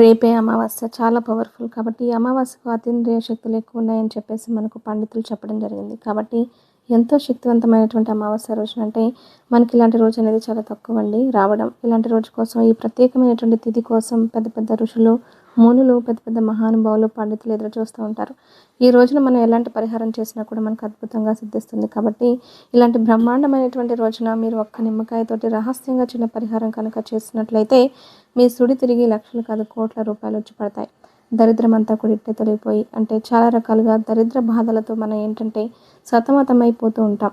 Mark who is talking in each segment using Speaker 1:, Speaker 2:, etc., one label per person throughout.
Speaker 1: రేపే అమావాస్య చాలా పవర్ఫుల్ కాబట్టి ఈ అమావాస్యకు అతీంద్రియ శక్తులు ఎక్కువ ఉన్నాయని చెప్పేసి మనకు పండితులు చెప్పడం జరిగింది. కాబట్టి ఎంతో శక్తివంతమైనటువంటి అమావాస్య రోజు అంటే మనకి ఇలాంటి రోజు అనేది చాలా తక్కువ అండి. రావడం ఇలాంటి రోజు కోసం ఈ ప్రత్యేకమైనటువంటి తిథి కోసం పెద్ద పెద్ద ఋషులు మునులు పెద్ద పెద్ద మహానుభావులు పండితులు ఎదురు చూస్తూ ఉంటారు. ఈ రోజున మనం ఎలాంటి పరిహారం చేసినా కూడా మనకు అద్భుతంగా సిద్ధిస్తుంది. కాబట్టి ఇలాంటి బ్రహ్మాండమైనటువంటి రోజున మీరు ఒక్క నిమ్మకాయతోటి రహస్యంగా చిన్న పరిహారం కనుక చేసినట్లయితే మీ సుడి తిరిగి లక్షలు కాదు కోట్ల రూపాయలు వచ్చి పడతాయి. దరిద్రం అంతా కూడా ఇట్టే తొలగిపోయి అంటే చాలా రకాలుగా దరిద్ర బాధలతో మనం ఏంటంటే సతమతమైపోతూ ఉంటాం.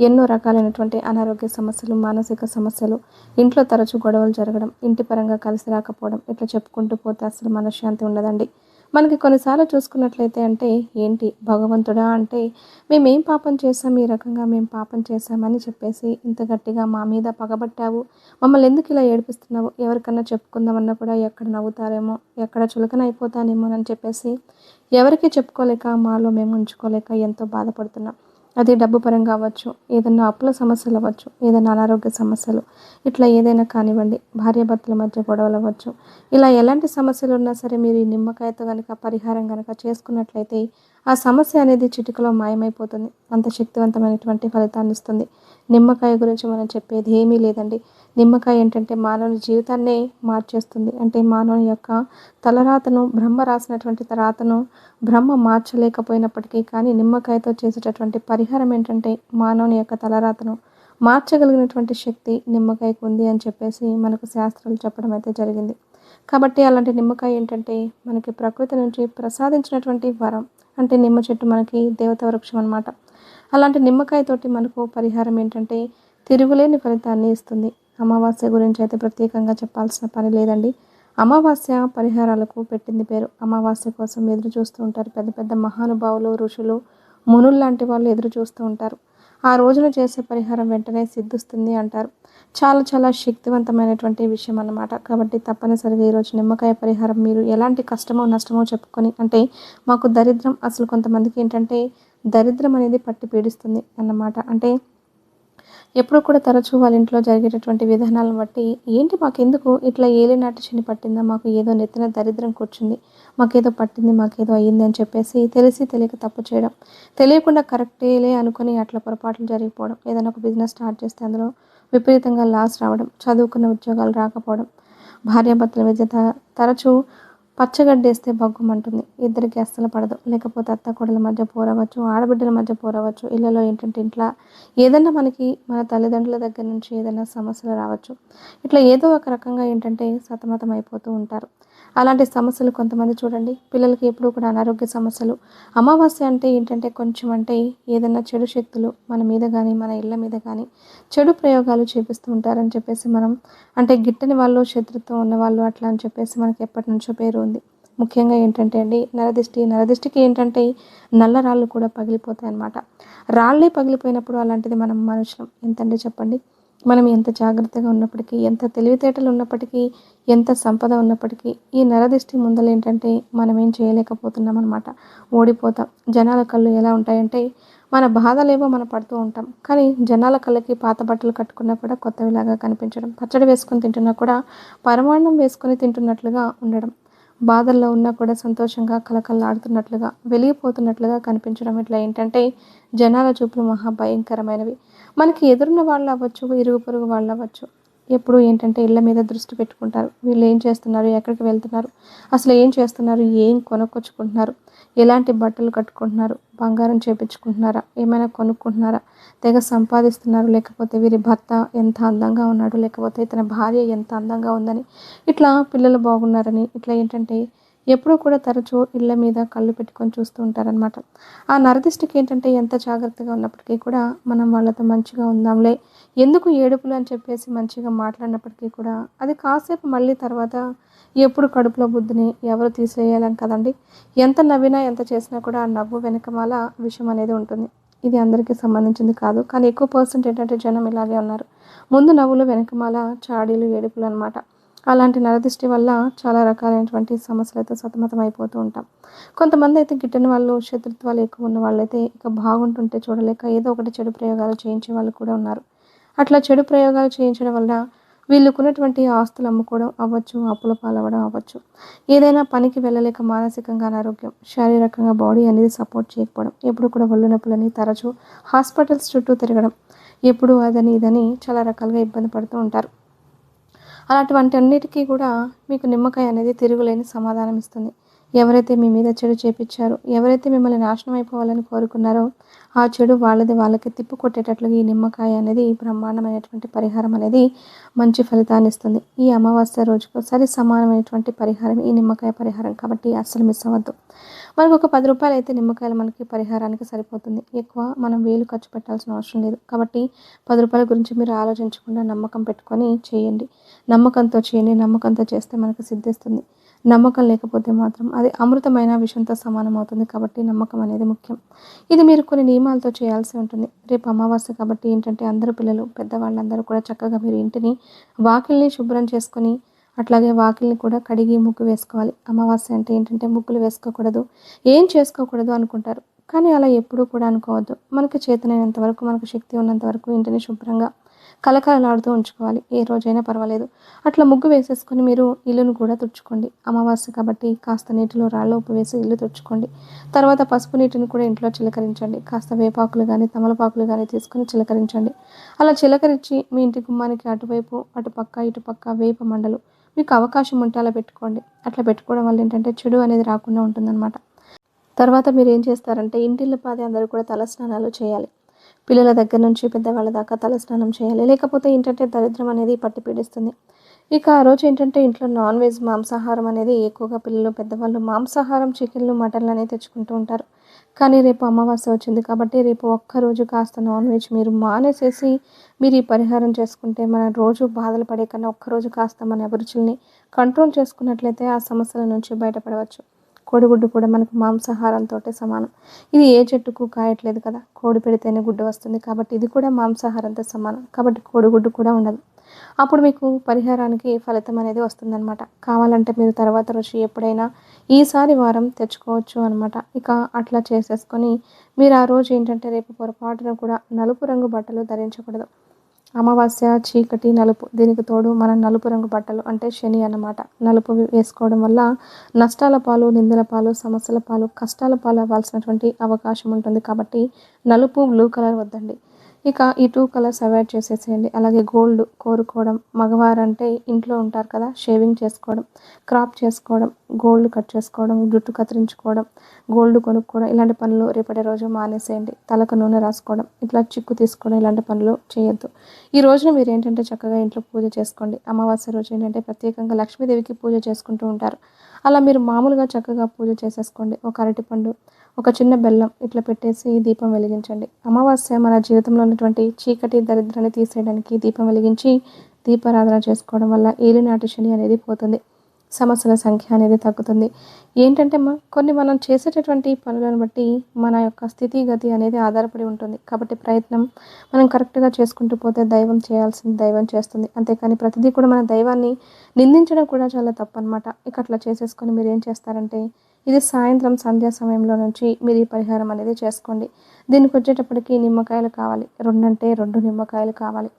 Speaker 1: ఎన్నో రకాలైనటువంటి అనారోగ్య సమస్యలు మానసిక సమస్యలు ఇంట్లో తరచూ గొడవలు జరగడం ఇంటి పరంగా కలిసి రాకపోవడం ఇట్లా చెప్పుకుంటూ పోతే అసలు మనశ్శాంతి ఉండదండి. మనకి కొన్నిసార్లు చూసుకున్నట్లయితే అంటే ఏంటి భగవంతుడా అంటే మేమేం పాపం చేసాం ఈ రకంగా మేము పాపం చేశామని చెప్పేసి ఇంత గట్టిగా మా మీద పగబట్టావు మమ్మల్ని ఎందుకు ఇలా ఏడిపిస్తున్నావు ఎవరికన్నా చెప్పుకుందామన్నా కూడా ఎక్కడ నవ్వుతారేమో ఎక్కడ చులకన అయిపోతానేమో అని చెప్పేసి ఎవరికి చెప్పుకోలేక మాలో మేము ఉంచుకోలేక ఎంతో బాధపడుతున్నాం. అది డబ్బు పరంగా అవ్వచ్చు ఏదైనా అప్పుల సమస్యలు అవ్వచ్చు ఏదైనా అనారోగ్య సమస్యలు ఇట్లా ఏదైనా కానివ్వండి భార్యాభర్తల మధ్య గొడవలు అవ్వచ్చు. ఇలా ఎలాంటి సమస్యలు ఉన్నా సరే మీరు ఈ నిమ్మకాయతో కనుక పరిహారం కనుక చేసుకున్నట్లయితే ఆ సమస్య అనేది చిటికలో మాయమైపోతుంది. అంత శక్తివంతమైనటువంటి ఫలితాన్ని ఇస్తుంది. నిమ్మకాయ గురించి మనం చెప్పేది ఏమీ లేదండి. నిమ్మకాయ ఏంటంటే మానవుని జీవితాన్నే మార్చేస్తుంది. అంటే మానవుని యొక్క తలరాతను బ్రహ్మ రాసినటువంటి తరాతను బ్రహ్మ మార్చలేకపోయినప్పటికీ కానీ నిమ్మకాయతో చేసేటటువంటి పరిహారం ఏంటంటే మానవుని యొక్క తలరాతను. మార్చగలిగినటువంటి శక్తి నిమ్మకాయకు ఉంది అని చెప్పేసి మనకు శాస్త్రాలు చెప్పడం అయితే జరిగింది. కాబట్టి అలాంటి నిమ్మకాయ ఏంటంటే మనకి ప్రకృతి నుంచి ప్రసాదించినటువంటి వరం. అంటే నిమ్మ చెట్టు మనకి దేవత వృక్షం అనమాట అలాంటి నిమ్మకాయతోటి మనకు పరిహారం ఏంటంటే తిరుగులేని ఫలితాన్ని ఇస్తుంది. అమావాస్య గురించి అయితే ప్రత్యేకంగా చెప్పాల్సిన పని లేదండి. అమావాస్య పరిహారాలకు పెట్టింది పేరు. అమావాస్య కోసం ఎదురు చూస్తూ ఉంటారు పెద్ద పెద్ద మహానుభావులు ఋషులు మునులు లాంటి వాళ్ళు ఎదురు చూస్తూ ఉంటారు. ఆ రోజున చేసే పరిహారం వెంటనే సిద్ధిస్తుంది అంటారు. చాలా చాలా శక్తివంతమైనటువంటి విషయం అన్నమాట. కాబట్టి తప్పనిసరిగా ఈరోజు నిమ్మకాయ పరిహారం మీరు ఎలాంటి కష్టమో నష్టమో చెప్పుకొని అంటే మాకు దరిద్రం అసలు కొంతమందికి ఏంటంటే దరిద్రం అనేది పట్టి పీడిస్తుంది అన్నమాట. అంటే ఎప్పుడు కూడా తరచూ వాళ్ళ ఇంట్లో జరిగేటటువంటి విధానాలను బట్టి ఏంటి మాకెందుకు? ఇట్లా ఏలినాటి శని పట్టిందా? మాకు ఏదో నెత్తిన దరిద్రం కూర్చుంది. మాకేదో పట్టింది మాకేదో అయ్యింది అని చెప్పేసి తెలిసి తెలియక తప్పు చేయడం. తెలియకుండా కరెక్టేలే అనుకుని అట్లా పొరపాట్లు జరిగిపోవడం. ఏదైనా ఒక బిజినెస్ స్టార్ట్ చేస్తే అందులో విపరీతంగా లాస్ రావడం చదువుకున్న ఉద్యోగాలు రాకపోవడం భార్యాభర్తల మధ్య తరచూ పచ్చగడ్డేస్తే బగ్గుమంటుంది ఇద్దరికి అస్సలు పడదు. లేకపోతే అత్త కోడల మధ్య పోరవచ్చు ఆడబిడ్డల మధ్య పోరవచ్చు ఇళ్ళలో ఏంటంటే ఇంట్లో ఏదైనా మనకి మన తల్లిదండ్రుల దగ్గర నుంచి ఏదైనా సమస్యలు రావచ్చు. ఇట్లా ఏదో ఒక రకంగా ఏంటంటే సతమతం అయిపోతూ ఉంటారు. అలాంటి సమస్యలు కొంతమంది చూడండి. పిల్లలకి ఎప్పుడూ కూడా అనారోగ్య సమస్యలు. అమావాస్య అంటే ఏంటంటే కొంచెం అంటే ఏదైనా చెడు శక్తులు మన మీద కానీ మన ఇళ్ళ మీద కానీ చెడు ప్రయోగాలు చేపిస్తూ ఉంటారని చెప్పేసి మనం అంటే గిట్టని వాళ్ళు శత్రుత్వం ఉన్న వాళ్ళు అట్లా అని చెప్పేసి మనకి ఎప్పటి నుంచో పేరు ఉంది. ముఖ్యంగా ఏంటంటే అండి నరదిష్టి. నరదిష్టికి ఏంటంటే నల్ల రాళ్ళు కూడా పగిలిపోతాయి అన్నమాట రాళ్ళే పగిలిపోయినప్పుడు అలాంటిది మనం మనుషులం. ఎంతండి చెప్పండి? మనం ఎంత జాగ్రత్తగా ఉన్నప్పటికీ ఎంత తెలివితేటలు ఉన్నప్పటికీ ఎంత సంపద ఉన్నప్పటికీ ఈ నరదిష్టి ముందలేంటంటే మనం ఏం చేయలేకపోతున్నాం అనమాట ఓడిపోతాం. జనాల కళ్ళు ఎలా ఉంటాయంటే మన బాధలేవో మనం పడుతూ ఉంటాం. కానీ జనాల కళ్ళకి పాత బట్టలు కట్టుకున్నా కూడా కొత్తవిలాగా కనిపించడం పచ్చడి వేసుకొని తింటున్నా కూడా పరమాన్నం వేసుకొని తింటున్నట్లుగా ఉండడం బాధల్లో ఉన్నా కూడా సంతోషంగా కలకల్లాడుతున్నట్లుగా వెలిగిపోతున్నట్లుగా కనిపించడం ఇట్లా ఏంటంటే జనాల చూపులు మహా భయంకరమైనవి. మనకి ఎదురున్న వాళ్ళు అవ్వచ్చు ఇరుగు పొరుగు వాళ్ళు అవ్వచ్చు ఎప్పుడు ఏంటంటే ఇళ్ళ మీద దృష్టి పెట్టుకుంటారు. వీళ్ళు ఏం చేస్తున్నారు? ఎక్కడికి వెళ్తున్నారు? అసలు ఏం చేస్తున్నారు? ఏం కొనుక్కొచ్చుకుంటున్నారు? ఎలాంటి బట్టలు కట్టుకుంటున్నారు? బంగారం చేపించుకుంటున్నారా? ఏమైనా కొనుక్కుంటున్నారా? తెగ సంపాదిస్తున్నారు. లేకపోతే వీరి భర్త ఎంత అందంగా ఉన్నాడు? లేకపోతే ఇతని భార్య ఎంత అందంగా ఉందని ఇట్లా పిల్లలు బాగున్నారని ఇట్లా ఏంటంటే ఎప్పుడూ కూడా తరచూ ఇళ్ళ మీద కళ్ళు పెట్టుకొని చూస్తూ ఉంటారనమాట ఆ నరదిష్టికి ఏంటంటే ఎంత జాగ్రత్తగా ఉన్నప్పటికీ కూడా మనం వాళ్ళతో మంచిగా ఉందాంలే ఎందుకు ఏడుపులు అని చెప్పేసి మంచిగా మాట్లాడినప్పటికీ కూడా అది కాసేపు మళ్ళీ తర్వాత ఎప్పుడు కడుపులో బుద్ధిని ఎవరు తీసేయాలని కదండి? ఎంత నవ్వినా ఎంత చేసినా కూడా ఆ నవ్వు వెనకమాల విషయం అనేది ఉంటుంది. ఇది అందరికీ సంబంధించింది కాదు కానీ ఎక్కువ పర్సెంట్ ఏంటంటే జనం ఇలాగే ఉన్నారు. ముందు నవ్వులు వెనకమాల చాడీలు ఏడుపులు అనమాట అలాంటి నరదిష్టి వల్ల చాలా రకాలైనటువంటి సమస్యలతో సతమతం అయిపోతూ ఉంటాం. కొంతమంది అయితే గిట్టని వాళ్ళు శత్రుత్వాలు ఎక్కువ ఉన్న వాళ్ళైతే ఇక బాగుంటుంటే చూడలేక ఏదో ఒకటి చెడు ప్రయోగాలు చేయించే వాళ్ళు కూడా ఉన్నారు. అట్లా చెడు ప్రయోగాలు చేయించడం వల్ల వీళ్ళుకున్నటువంటి ఆస్తులు అమ్ముకోవడం అవ్వచ్చు అప్పుల పాలవ్వడం అవ్వచ్చు. ఏదైనా పనికి వెళ్ళలేక మానసికంగా అనారోగ్యం శారీరకంగా బాడీ అనేది సపోర్ట్ చేయకపోవడం ఎప్పుడు కూడా ఒళ్ళు నొప్పులని తరచూ హాస్పిటల్స్ చుట్టూ తిరగడం ఎప్పుడు అదని ఇదని చాలా రకాలుగా ఇబ్బంది పడుతూ ఉంటారు. అలాంటివంటి అన్నిటికీ కూడా మీకు నిమ్మకాయ అనేది తిరుగులేని సమాధానం ఇస్తుంది ఎవరైతే మీ మీద చెడు చేపించారో ఎవరైతే మిమ్మల్ని నాశనం అయిపోవాలని కోరుకున్నారో ఆ చెడు వాళ్ళది వాళ్ళకి తిప్పు కొట్టేటట్లుగా ఈ నిమ్మకాయ అనేది బ్రహ్మాండమైనటువంటి పరిహారం అనేది మంచి ఫలితాన్ని ఇస్తుంది ఈ అమావాస్య రోజుకు సరి సమానమైనటువంటి పరిహారం ఈ నిమ్మకాయ పరిహారం కాబట్టి అస్సలు మిస్ అవ్వద్దు. మనకు ఒక పది రూపాయలు అయితే నిమ్మకాయలు మనకి పరిహారానికి సరిపోతుంది. ఎక్కువ మనం వేలు ఖర్చు పెట్టాల్సిన అవసరం లేదు. కాబట్టి పది రూపాయల గురించి మీరు ఆలోచించకుండా నమ్మకం పెట్టుకొని చేయండి. నమ్మకంతో చేయండి. నమ్మకంతో చేస్తే మనకు సిద్ధిస్తుంది. నమ్మకం లేకపోతే మాత్రం అది అమృతమైన విషయంతో సమానం అవుతుంది. కాబట్టి నమ్మకం అనేది ముఖ్యం. ఇది మీరు కొన్ని నియమాలతో చేయాల్సి ఉంటుంది. రేపు అమావాస్య కాబట్టి ఏంటంటే అందరూ పిల్లలు పెద్దవాళ్ళందరూ కూడా చక్కగా మీరు ఇంటిని వాకిల్ని శుభ్రం చేసుకొని అట్లాగే వాకిల్ని కూడా కడిగి ముగ్గు వేసుకోవాలి. అమావాస్య అంటే ఏంటంటే ముగ్గులు వేసుకోకూడదు. ఏం చేసుకోకూడదు అనుకుంటారు. కానీ అలా ఎప్పుడూ కూడా అనుకోవద్దు. మనకి చేతనైనంత వరకు మనకు శక్తి ఉన్నంత వరకు ఇంటిని శుభ్రంగా కలకలలాడుతూ ఉంచుకోవాలి. ఏ రోజైనా పర్వాలేదు. అట్లా ముగ్గు వేసేసుకొని మీరు ఇల్లును కూడా తుడుచుకోండి. అమావాస్య కాబట్టి కాస్త నీటిలో రాళ్ళ ఉప్పు వేసి ఇల్లు తుడుచుకోండి. తర్వాత పసుపు నీటిని కూడా ఇంట్లో చిలకరించండి. కాస్త వేపాకులు కానీ తమలపాకులు కానీ తీసుకొని చిలకరించండి. అలా చిలకరించి మీ ఇంటి గుమ్మానికి అటువైపు అటుపక్క ఇటుపక్క వేప మండలు మీకు అవకాశం ఉంటే అలా పెట్టుకోండి. అట్లా పెట్టుకోవడం వల్ల ఏంటంటే చెడు అనేది రాకుండా ఉంటుందన్నమాట. తర్వాత మీరు ఏం చేస్తారంటే ఇంటిళ్ళ పాది అందరూ కూడా తలస్నానాలు చేయాలి. పిల్లల దగ్గర నుంచి పెద్దవాళ్ళ దాకా తలస్నానం చేయాలి. లేకపోతే ఏంటంటే దరిద్రం అనేది పట్టి పీడిస్తుంది. ఇక ఆ రోజు ఏంటంటే ఇంట్లో నాన్ వెజ్ మాంసాహారం అనేది ఎక్కువగా పిల్లలు పెద్దవాళ్ళు మాంసాహారం చికెన్లు మటన్లు అనేది తెచ్చుకుంటూ ఉంటారు. కానీ రేపు అమావాస్య వచ్చింది కాబట్టి రేపు ఒక్కరోజు కాస్త నాన్ వెజ్ మీరు మానేసేసి మీరు ఈ పరిహారం చేసుకుంటే మన రోజు బాధలు పడే కన్నా ఒక్కరోజు కాస్త మన అభిరుచుల్ని కంట్రోల్ చేసుకున్నట్లయితే ఆ సమస్యల నుంచి బయటపడవచ్చు. కోడిగుడ్డు కూడా మనకు మాంసాహారంతో సమానం. ఇది ఏ చెట్టుకు కాయట్లేదు కదా? కోడి పెడితేనే గుడ్డు వస్తుంది కాబట్టి ఇది కూడా మాంసాహారంతో సమానం. కాబట్టి కోడిగుడ్డు కూడా ఉండదు. అప్పుడు మీకు పరిహారానికి ఫలితం అనేది వస్తుందన్నమాట. కావాలంటే మీరు తర్వాత రోజు ఎప్పుడైనా ఈసారి వారం తెచ్చుకోవచ్చు అనమాట ఇక అట్లా చేసేసుకొని మీరు ఆ రోజు ఏంటంటే రేపు పొరపాటున కూడా నలుపు రంగు బట్టలు ధరించకూడదు. అమావాస్య చీకటి నలుపు దీనికి తోడు మనం నలుపు రంగు బట్టలు అంటే శని అన్నమాట. నలుపు వేసుకోవడం వల్ల నష్టాల పాలు నిందల పాలు సమస్యల పాలు కష్టాల పాలు అవ్వాల్సినటువంటి అవకాశం ఉంటుంది కాబట్టి నలుపు బ్లూ కలర్ వద్దండి. ఇక ఈ టూ కలర్స్ అవాయిడ్ చేసేసేయండి. అలాగే గోల్డ్ కోరుకోవడం మగవారు అంటే ఇంట్లో ఉంటారు కదా షేవింగ్ చేసుకోవడం క్రాప్ చేసుకోవడం గోల్డ్ కట్ చేసుకోవడం జుట్టు కత్తిరించుకోవడం గోల్డ్ కొనుక్కోవడం ఇలాంటి పనులు రేపటి రోజు మానేసేయండి. తలకు నూనె రాసుకోవడం ఇట్లా చిక్కు తీసుకోవడం ఇలాంటి పనులు చేయొద్దు. ఈ రోజున మీరు ఏంటంటే చక్కగా ఇంట్లో పూజ చేసుకోండి. అమావాస్య రోజు ఏంటంటే ప్రత్యేకంగా లక్ష్మీదేవికి పూజ చేసుకుంటూ ఉంటారు. అలా మీరు మామూలుగా చక్కగా పూజ చేసేసుకోండి. ఒక అరటిపండు ఒక చిన్న బెల్లం ఇట్లా పెట్టేసి దీపం వెలిగించండి. అమావాస్య మన జీవితంలో ఉన్నటువంటి చీకటి దరిద్రాన్ని తీసేయడానికి దీపం వెలిగించి దీపారాధన చేసుకోవడం వల్ల ఏలినాటి శని అనేది పోతుంది. సమస్యల సంఖ్య అనేది తగ్గుతుంది. ఏంటంటే కొన్ని మనం చేసేటటువంటి పనులను బట్టి మన యొక్క స్థితిగతి అనేది ఆధారపడి ఉంటుంది. కాబట్టి ప్రయత్నం మనం కరెక్ట్గా చేసుకుంటూ పోతే దైవం చేయాల్సింది దైవం చేస్తుంది. అంతేకాని ప్రతిదీ కూడా మన దైవాన్ని నిందించడం కూడా చాలా తప్పు అనమాట ఇక అట్లా చేసేసుకొని మీరు ఏం చేస్తారంటే ఇది సాయంత్రం సంధ్యా సమయంలో నుంచి మీరు ఈ పరిహారం అనేది చేసుకోండి. దీనికి వచ్చేటప్పటికి నిమ్మకాయలు కావాలి. రెండంటే రెండు నిమ్మకాయలు కావాలి.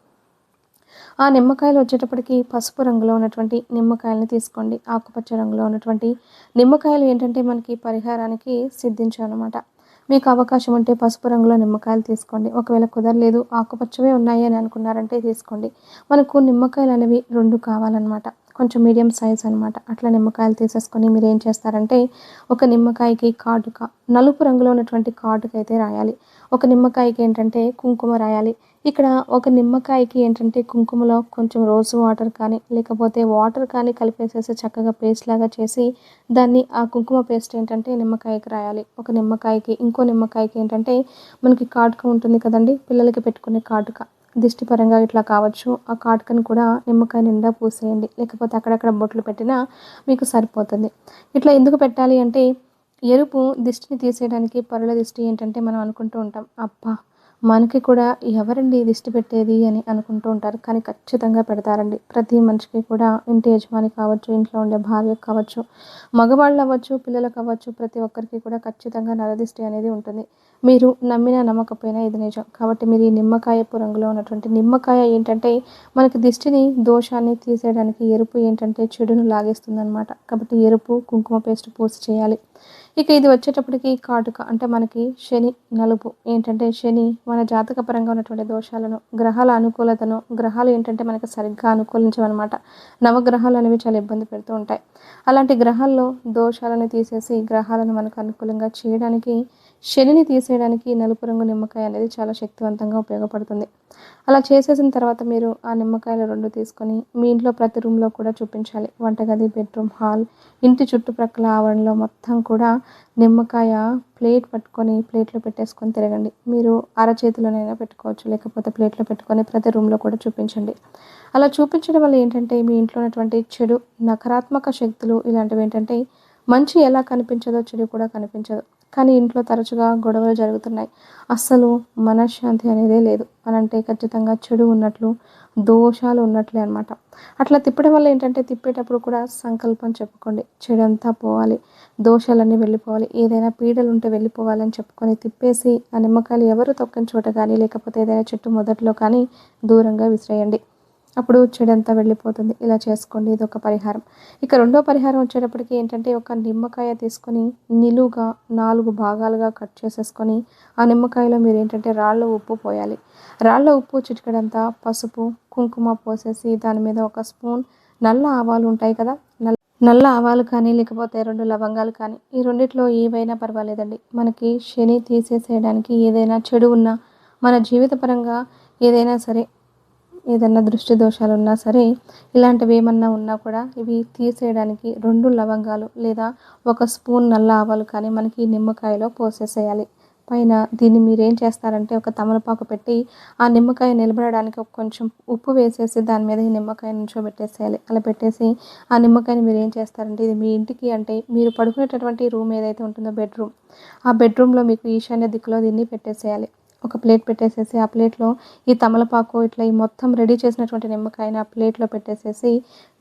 Speaker 1: ఆ నిమ్మకాయలు వచ్చేటప్పటికి పసుపు రంగులో ఉన్నటువంటి నిమ్మకాయలని తీసుకోండి. ఆకుపచ్చ రంగులో ఉన్నటువంటి నిమ్మకాయలు ఏంటంటే మనకి పరిహారానికి సిద్ధించాలన్నమాట మీకు అవకాశం ఉంటే పసుపు రంగులో నిమ్మకాయలు తీసుకోండి. ఒకవేళ కుదరలేదు ఆకుపచ్చవే ఉన్నాయి అని అనుకున్నారంటే తీసుకోండి. మనకు నిమ్మకాయలు అనేవి రెండు కావాలన్నమాట. కొంచెం మీడియం సైజ్ అనమాట అట్లా నిమ్మకాయలు తీసేసుకొని మీరు ఏం చేస్తారంటే ఒక నిమ్మకాయకి కాటుక నలుపు రంగులో ఉన్నటువంటి కాటుక అయితే రాయాలి. ఒక నిమ్మకాయకి ఏంటంటే కుంకుమ రాయాలి. ఇక్కడ ఒక నిమ్మకాయకి ఏంటంటే కుంకుమలో కొంచెం రోజు వాటర్ కానీ లేకపోతే వాటర్ కానీ కలిపేసేసి చక్కగా పేస్ట్ లాగా చేసి దాన్ని ఆ కుంకుమ పేస్ట్ ఏంటంటే నిమ్మకాయకి రాయాలి. ఒక నిమ్మకాయకి ఇంకో నిమ్మకాయకి ఏంటంటే మనకి కాటుక ఉంటుంది కదండి పిల్లలకి పెట్టుకునే కాటుక. దిష్టి పరంగా ఇట్లా కావచ్చు ఆ కాటుకను కూడా నిమ్మకాయ నిండా పూసేయండి. లేకపోతే అక్కడక్కడ బొట్లు పెట్టినా మీకు సరిపోతుంది. ఇట్లా ఎందుకు పెట్టాలి అంటే ఎరుపు దిష్టిని తీసేయడానికి పరుల దిష్టి ఏంటంటే మనం అనుకుంటూ ఉంటాం అబ్బా! మనకి కూడా ఎవరండి దిష్టి పెట్టేది అని అనుకుంటూ ఉంటారు. కానీ ఖచ్చితంగా పెడతారండి. ప్రతి మనిషికి కూడా ఇంటి యజమాని కావచ్చు ఇంట్లో ఉండే భార్య కావచ్చు మగవాళ్ళు అవ్వచ్చు పిల్లలు కావచ్చు ప్రతి ఒక్కరికి కూడా ఖచ్చితంగా నరదిష్టి అనేది ఉంటుంది. మీరు నమ్మినా నమ్మకపోయినా ఇది నిజం. కాబట్టి మీరు ఈ నిమ్మకాయపు రంగులో ఉన్నటువంటి నిమ్మకాయ ఏంటంటే మనకి దిష్టిని దోషాన్ని తీసేయడానికి ఎరుపు ఏంటంటే చెడును లాగేస్తుంది అనమాట కాబట్టి ఎరుపు కుంకుమ పేస్ట్ పూసి చేయాలి. ఇక ఇది వచ్చేటప్పటికి కాటుక అంటే మనకి శని నలుపు. ఏంటంటే శని మన జాతక పరంగా ఉన్నటువంటి దోషాలను గ్రహాల అనుకూలతను గ్రహాలు ఏంటంటే మనకి సరిగ్గా అనుకూలించమన్నమాట నవగ్రహాలు అనేవి చాలా ఇబ్బంది పెడుతూ ఉంటాయి. అలాంటి గ్రహాల్లో దోషాలను తీసేసి గ్రహాలను మనకు అనుకూలంగా చేయడానికి శనిని తీసేయడానికి నలుపు రంగు నిమ్మకాయ అనేది చాలా శక్తివంతంగా ఉపయోగపడుతుంది. అలా చేసేసిన తర్వాత మీరు ఆ నిమ్మకాయలు రెండు తీసుకొని మీ ఇంట్లో ప్రతి రూమ్లో కూడా చూపించాలి. వంటగది బెడ్రూమ్ హాల్ ఇంటి చుట్టుప్రక్కల ఆవరణలో మొత్తం కూడా నిమ్మకాయ ప్లేట్ పట్టుకొని ప్లేట్లో పెట్టేసుకొని తిరగండి. మీరు అరచేతిలోనైనా పెట్టుకోవచ్చు లేకపోతే ప్లేట్లో పెట్టుకొని ప్రతి రూమ్లో కూడా చూపించండి. అలా చూపించడం వల్ల ఏంటంటే మీ ఇంట్లో ఉన్నటువంటి చెడు నకారాత్మక శక్తులు ఇలాంటివి ఏంటంటే మంచి ఎలా కనిపించదో చెడు కూడా కనిపించదు. కానీ ఇంట్లో తరచుగా గొడవలు జరుగుతున్నాయి. అస్సలు మనశ్శాంతి అనేదే లేదు. అని అంటే ఖచ్చితంగా చెడు ఉన్నట్లు దోషాలు ఉన్నట్లే అనమాట అట్లా తిప్పడం వల్ల ఏంటంటే తిప్పేటప్పుడు కూడా సంకల్పం చెప్పుకోండి. చెడంతా పోవాలి. దోషాలన్నీ వెళ్ళిపోవాలి. ఏదైనా పీడలు ఉంటే వెళ్ళిపోవాలని చెప్పుకొని తిప్పేసి ఆ నిమ్మకాయలు ఎవరు తొక్కని చోట కానీ లేకపోతే ఏదైనా చెట్టు మొదట్లో కానీ దూరంగా విసిరేయండి. అప్పుడు చెడంతా వెళ్ళిపోతుంది. ఇలా చేసుకోండి. ఇది ఒక పరిహారం. ఇక రెండో పరిహారం వచ్చేటప్పటికి ఏంటంటే ఒక నిమ్మకాయ తీసుకొని నిలువుగా నాలుగు భాగాలుగా కట్ చేసేసుకొని ఆ నిమ్మకాయలో మీరు ఏంటంటే రాళ్ళ ఉప్పు పోయాలి. రాళ్ళ ఉప్పు చిటికడంతా పసుపు కుంకుమ పోసేసి దాని మీద ఒక స్పూన్ నల్ల ఆవాలు ఉంటాయి కదా? నల్ల నల్ల ఆవాలు కానీ లేకపోతే రెండు లవంగాలు కానీ ఈ రెండిట్లో ఏవైనా పర్వాలేదండి. మనకి శని తీసేసేయడానికి ఏదైనా చెడు ఉన్నా మన జీవితపరంగా ఏదైనా సరే ఏదన్నా దృష్టి దోషాలు ఉన్నా సరే ఇలాంటివి ఏమన్నా ఉన్నా కూడా ఇవి తీసేయడానికి రెండు లవంగాలు లేదా ఒక స్పూన్ నల్ల ఆవాలు కానీ మనకి నిమ్మకాయలో పోసేసేయాలి. పైన దీన్ని మీరు ఏం చేస్తారంటే ఒక తమలపాకు పెట్టి ఆ నిమ్మకాయ నిలబడడానికి ఒక కొంచెం ఉప్పు వేసేసి దాని మీద ఈ నిమ్మకాయ నుంచో పెట్టేసేయాలి అలా పెట్టేసి ఆ నిమ్మకాయని మీరు ఏం చేస్తారంటే ఇది మీ ఇంటికి అంటే మీరు పడుకునేటటువంటి రూమ్ ఏదైతే ఉంటుందో బెడ్రూమ్ ఆ బెడ్రూమ్లో మీకు ఈశాన్య దిక్కులో దీన్ని పెట్టేసేయాలి. ఒక ప్లేట్ పెట్టేసేసి ఆ ప్లేట్లో ఈ తమలపాకు ఇట్లా ఈ మొత్తం రెడీ చేసినటువంటి నిమ్మకాయని ఆ ప్లేట్లో పెట్టేసేసి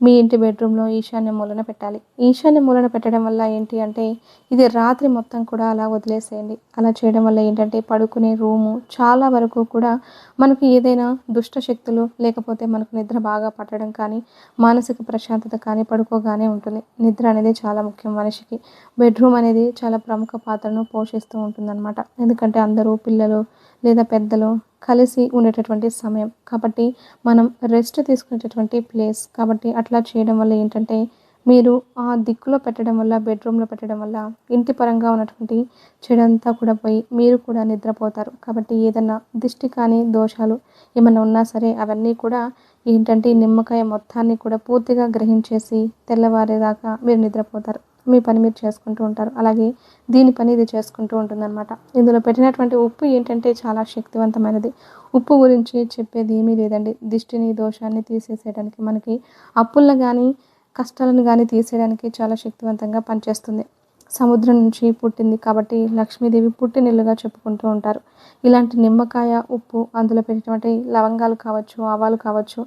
Speaker 1: మీ ఇంటి బెడ్రూమ్లో ఈశాన్య మూలన పెట్టాలి. ఈశాన్య మూలన పెట్టడం వల్ల ఏంటి అంటే ఇది రాత్రి మొత్తం కూడా అలా వదిలేసేయండి. అలా చేయడం వల్ల ఏంటంటే పడుకునే రూము చాలా వరకు కూడా మనకు ఏదైనా దుష్ట శక్తులు లేకపోతే మనకు నిద్ర బాగా పట్టడం కానీ మానసిక ప్రశాంతత కానీ పడుకోగానే ఉంటుంది. నిద్ర అనేది చాలా ముఖ్యం మనిషికి. బెడ్రూమ్ అనేది చాలా ప్రముఖ పాత్రను పోషిస్తూ ఉంటుందన్నమాట. ఎందుకంటే అందరూ పిల్లలు లేదా పెద్దలు కలిసి ఉండేటటువంటి సమయం. కాబట్టి మనం రెస్ట్ తీసుకునేటటువంటి ప్లేస్ కాబట్టి అట్లా చేయడం వల్ల ఏంటంటే మీరు ఆ దిక్కులో పెట్టడం వల్ల బెడ్రూమ్లో పెట్టడం వల్ల ఇంటి పరంగా ఉన్నటువంటి చెడంతా కూడా పోయి మీరు కూడా నిద్రపోతారు. కాబట్టి ఏదన్నా దిష్టి కానీ దోషాలు ఏమైనా ఉన్నా సరే అవన్నీ కూడా ఏంటంటే నిమ్మకాయ మొత్తాన్ని కూడా పూర్తిగా గ్రహించేసి తెల్లవారేదాకా మీరు నిద్రపోతారు. మీ పని మీరు చేసుకుంటూ ఉంటారు. అలాగే దీని పని ఇది చేసుకుంటూ ఉంటుందన్నమాట. ఇందులో పెట్టినటువంటి ఉప్పు ఏంటంటే చాలా శక్తివంతమైనది. ఉప్పు గురించి చెప్పేది ఏమీ లేదండి. దిష్టిని దోషాన్ని తీసేసేయడానికి మనకి అప్పులను కానీ కష్టాలను కానీ తీసేయడానికి చాలా శక్తివంతంగా పనిచేస్తుంది. సముద్రం నుంచి పుట్టింది కాబట్టి లక్ష్మీదేవి పుట్టినిల్లుగా చెప్పుకుంటూ ఉంటారు. ఇలాంటి నిమ్మకాయ ఉప్పు అందులో పెట్టినటువంటి లవంగాలు కావచ్చు ఆవాలు కావచ్చు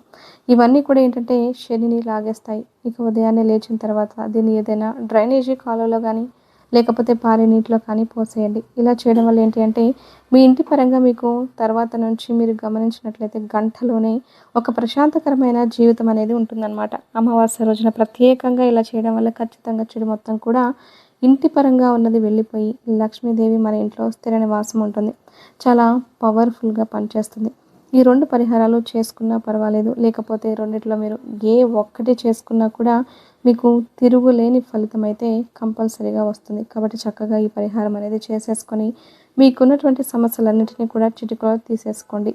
Speaker 1: ఇవన్నీ కూడా ఏంటంటే శనిని లాగేస్తాయి. ఇక ఉదయాన్నే లేచిన తర్వాత దీన్ని ఏదైనా డ్రైనేజీ కాలువలో కానీ లేకపోతే పారే నీటిలో కానీ పోసేయండి. ఇలా చేయడం వల్ల ఏంటి అంటే మీ ఇంటి పరంగా మీకు తర్వాత నుంచి మీరు గమనించినట్లయితే గంటలోనే ఒక ప్రశాంతకరమైన జీవితం అనేది ఉంటుందన్నమాట. అమావాస్య రోజున ప్రత్యేకంగా ఇలా చేయడం వల్ల ఖచ్చితంగా చెడు మొత్తం కూడా ఇంటి పరంగా ఉన్నది వెళ్ళిపోయి లక్ష్మీదేవి మన ఇంట్లో స్థిర నివాసం ఉంటుంది. చాలా పవర్ఫుల్గా పనిచేస్తుంది. ఈ రెండు పరిహారాలు చేసుకున్నా పర్వాలేదు. లేకపోతే రెండిట్లో మీరు ఏ ఒక్కటి చేసుకున్నా కూడా మీకు తిరుగులేని ఫలితం అయితే కంపల్సరీగా వస్తుంది. కాబట్టి చక్కగా ఈ పరిహారం అనేది చేసేసుకొని మీకున్నటువంటి సమస్యలన్నింటినీ కూడా చిటికలో తీసేసుకోండి.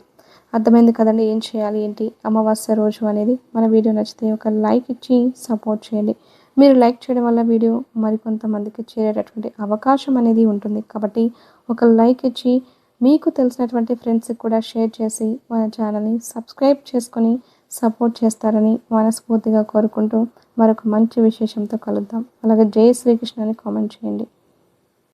Speaker 1: అర్థమైంది కదండి ఏం చేయాలి ఏంటి? అమావాస్య రోజు అనేది మన వీడియో నచ్చితే ఒక లైక్ ఇచ్చి సపోర్ట్ చేయండి. మీరు లైక్ చేయడం వల్ల వీడియో మరికొంతమందికి చేరేటటువంటి అవకాశం అనేది ఉంటుంది. కాబట్టి ఒక లైక్ ఇచ్చి మీకు తెలిసినటువంటి ఫ్రెండ్స్కి కూడా షేర్ చేసి మన ఛానల్ని సబ్స్క్రైబ్ చేసుకొని సపోర్ట్ చేస్తారని మనస్ఫూర్తిగా కోరుకుంటూ మరొక మంచి విశేషంతో కలుద్దాం. అలాగే జై శ్రీకృష్ణ అని కామెంట్ చేయండి.